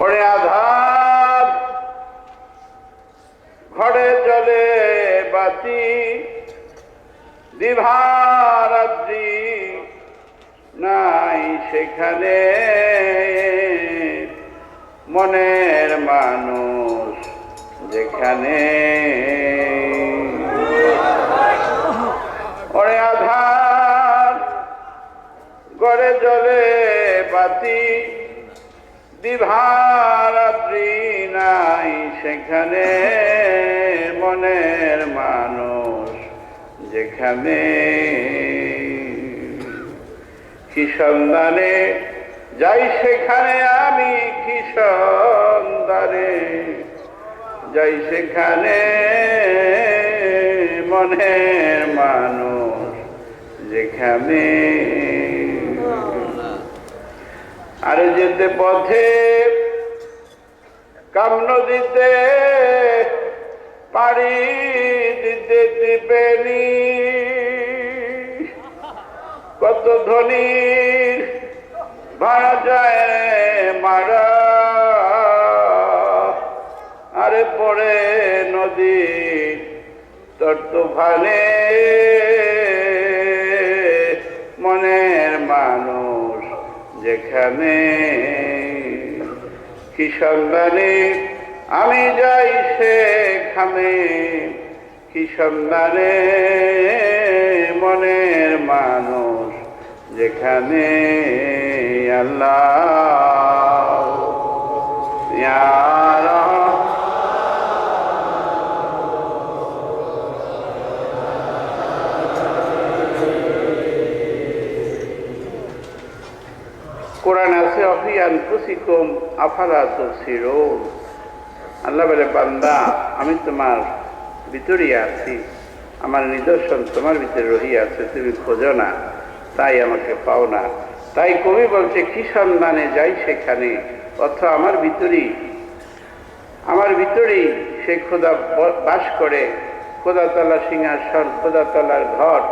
পরে আধার ঘরে জলে বাতি। দিভারাত্রি নাই সেখানে। মনের মানুষ যেখানে। দিভারাত্রি নাই, সেখানে মনের মানুষ যেখানে কি সন্ধানে যাই, সেখানে আমি কি সন্ধানে যাই, সেখানে মনের মানুষ যেখানে আর যেতে পথে কাম নদীতে পাড়ি দিতে দিবেনি। কত ধনীর ভাড়া যায় মারা। আরে পড়ে নদী তোর তুফানে, মনের মানুষ যেখানে কি সন্ধানে আমি যাই সেখানে কি সন্ধানে মনের মানুষ যেখানে আল্লাহ। আছে অফিয়ান আফালা তুসিরুন আল্লাহ বলে, বান্দা, আমি তোমার ভিতরেই আছি। আমার নিদর্শন তোমার ভিতরে রহিয়া আছে, তুমি খোঁজো না, তাই আমাকে পাও না। তাই কবি বলছে, কি সন্ধানে যাই সেখানে? অর্থ আমার ভিতরেই আমার ভিতরেই সে খোদা বাস করে। খোদা তলার সিংহাসন খোদা তলার ঘর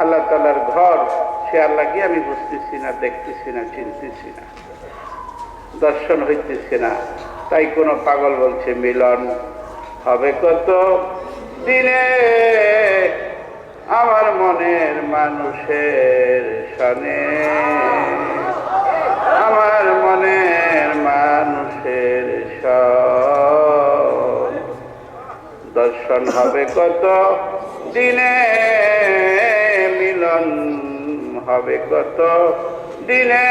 আল্লাহ তালার ঘর, সে আল্লাহকে আমি বুঝতেছি না, দেখতেছি না, চিনতেছি না। দর্শন হইতেছে না। তাই কোনো পাগল বলছে, মিলন হবে কত দিনে? আমার মনের মানুষের সনে। আমার মনের মানুষের দর্শন হবে কত দিনে? মিলন হবে কত দিনে?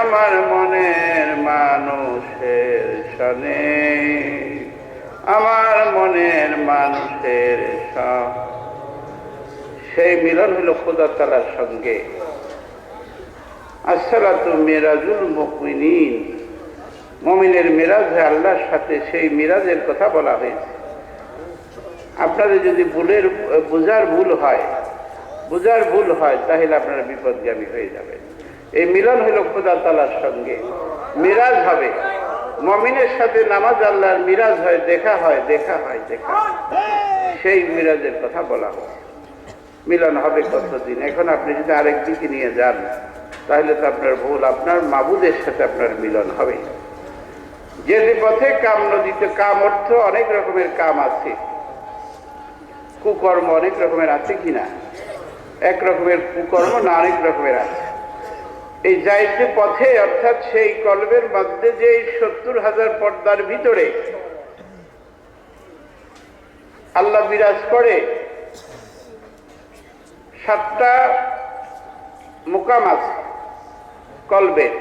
আমার মনের মানুষের সনে আমার মনের মানুষের সেই মিলন হলো খোদা তালার সঙ্গে। আসসালাতু মিরাজুল মুকমিনিন মমিনের মিরাজ আল্লাহর সাথে সেই মিরাজের কথা বলা হয়েছে। আপনাদের যদি ভুলের, বোঝার ভুল হয়, বোঝার ভুল হয়, তাহলে আপনারা বিপদগামী হয়ে যাবেন। এই মিলন হইল খোদা তালার সঙ্গে। মিরাজ হবে। মমিনের সাথে নামাজ আল্লাহর মিরাজ হয়, দেখা হয় দেখা হয়, দেখা সেই মিরাজের কথা বলা হয় মিলন হবে কতদিন? এখন আপনি যদি আরেক দিকে নিয়ে যান, তাহলে তো আপনার ভুল। আপনার মাবুদের সাথে আপনার মিলন হবে। যেতে পথে কাম নদীতে, কাম অর্থ অনেক রকমের কাম আছে। কুকর্ম অনেক রকমের আছে কিনা? এক রকমের কুকর্ম না অনেক রকমের আছে। এই যাইতে পথে, অর্থাৎ সেই কলবের মধ্যে যে সত্তর হাজার পর্দার ভিতরে আল্লাহ বিরাজ করে, সাতটা মোকাম আছে কলবের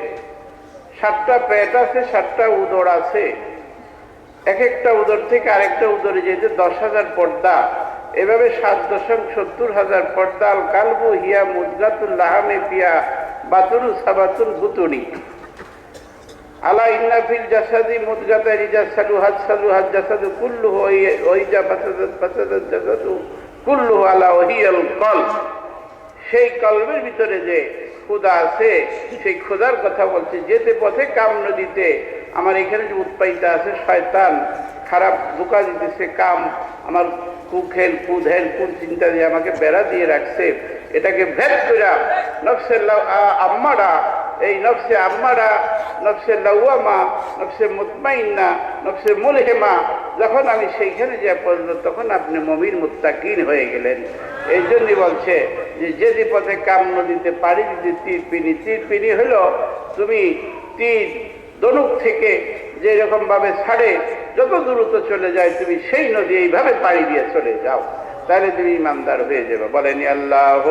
সাতটা পেট আছে, সাতটা উদর আছে। এক একটা উদর থেকে আরেকটা উদরে যেতে দশ হাজার পর্দা। এভাবে সাত দশম সত্তর হাজার পর্দা আল কালবু হিয়া মুদগাতুল লাহামে পিয়া বাতুরু সাবাতুল বুতুনি আলা ইন্না ফিল জাসাদি মুদগাতা রিজা সালু হাজ সালু হাজ জাসাদু কুল্লু ওইজা ফাসাদাত ফাসাদাত জাসাদু কুল্লু আলা ওহিয়াল কল সেই কলবের ভিতরে যে ক্ষুদা আছে, সেই ক্ষুদার কথা বলছে। যেতে পথে কাম নদীতে আমার এখানে যে উৎপাদিত আছে, শয়তান খারাপ ধোকা দিতেছে, কাম আমার কুখেল কুধেল কোন চিন্তা দিয়ে আমাকে বেড়া দিয়ে রাখছে। এটাকে ভেদ করে নফসের আম্মারা, এই নফসে আম্মারা নকশে লাউয়ামা নকশে মুতমাইন্না নকশে মুলহেমা, যখন আমি সেইখানে যে পড়ল তখন আপনি মমির মুত্তাকিন হয়ে গেলেন। এই জন্যই বলছে যে যেদি পথে কাম নদীতে পাড়ি দিতে তীর পিনি তীর পিনি হলো তুমি তীর দনুক থেকে যে রকম ভাবে ছাড়ে, যত দ্রুত চলে যায় তুমি সেই নদী এইভাবে পাড়ি দিয়ে চলে যাও। তাহলে তুমি ইমানদার হয়ে যাবে। বলেনি আল্লাহ